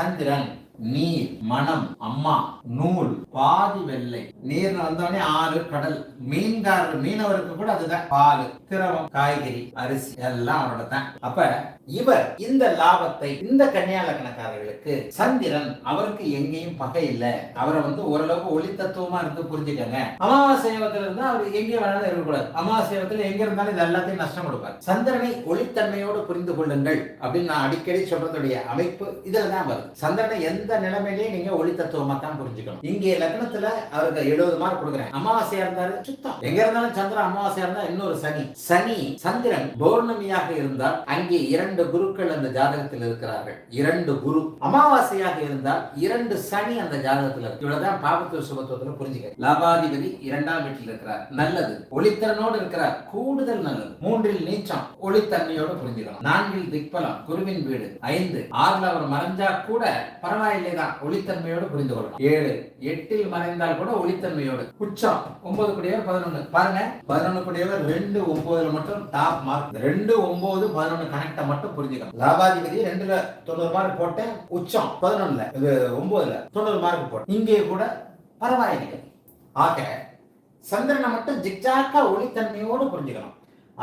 சந்திரன். நீர் மனம் அம்மா நூல் பாதி வெள்ளை. நீர் வந்தோடனே ஆறு கடல். மீன்காரர் மீனவருக்கு கூட அதுதான் பால் திரவம் காய்கறி அரிசி எல்லாம் அவரோட தான். அப்ப இவர் இந்த லாபத்தை இந்த கன்னியா லக்னக்காரர்களுக்கு சந்திரன் அவருக்கு எங்கேயும் பகை இல்ல. அவரை வந்து ஓரளவுக்கு ஒளி தத்துவமா இருந்து புரிஞ்சுக்கங்க. அமாவாசையத்துல இருந்தா அவர் எங்கேயும் வேணாலும் இருக்கக்கூடாது. அமாவாசை எங்க இருந்தாலும் இது எல்லாத்தையும் நஷ்டம் கொடுப்பார். சந்திரனை ஒளித்தன்மையோடு புரிந்து கொள்ளுங்கள் அப்படின்னு நான் அடிக்கடி சொல்றதுடைய அமைப்பு இதுல தான் வருது. சந்திரனை எந்த நிலைமையிலேயும் நீங்க ஒளி தத்துவமா தான் புரிஞ்சுக்கணும். இங்கே லக்னத்துல அவருக்கு எழுபது மார்க் கொடுக்குறேன். அமாவாசையா இருந்தாரு சுத்தம். எங்க இருந்தாலும் சந்திரன் அமாவாசையா இருந்தா இன்னொரு சனி. சனி சந்திரன் பௌர்ணமியாக இருந்தால் அங்கே இரண்டு குருக்கள் அந்த ஜாதகத்தில் இருக்கிறார்கள். இரண்டு குரு. அமாவாசையாக இருந்தால் இரண்டு சனி அந்த ஜாதகத்தில் இருக்கு. இவ்வளவுதான் பாபத்துவ சுபத்துவத்துல புரிஞ்சுக்க. லாபாதிபதி இரண்டாம் வீட்டில் இருக்கிறார். நல்லது. ஒளித்திறனோடு இருக்கிறார். கூடுதல் நல்லது. மூன்றில் நீச்சம். ஒளித்தன்மையோடு புரிஞ்சுக்கலாம் நான்கில் திக்பலம். குருவின் வீடு. ஐந்து. ஆறுல அவர் மறைஞ்சா கூட பரவாயில்லை. தான் ஒளித்தன்மையோடு புரிந்து கொள்ளணும். ஏழு. எட்டில் மறைந்தால் கூட ஒளித்தன்மையோடு. உச்சம். ஒன்பது கூடியவர் பதினொன்னு. பாருங்க. பதினொன்னு கூடியவர் ரெண்டு ஒன்பதுல மட்டும் டாப் மார்க் ரெண்டு ஒன்பது பதினொன்னு கனெக்ட மட்டும் புரிஞ்சுக்கணும். லாபாதிபதி ரெண்டுல தொண்ணூறு மார்க் போட்டேன் உச்சம். பதினொன்னுல. இது ஒன்பதுல தொண்ணூறு மார்க் போட்டேன் இங்கே கூட பரவாயில்லை. ஆக சந்திரனை மட்டும் ஜிக்ஜாக்கா ஒளித்தன்மையோடு புரிஞ்சுக்கணும்.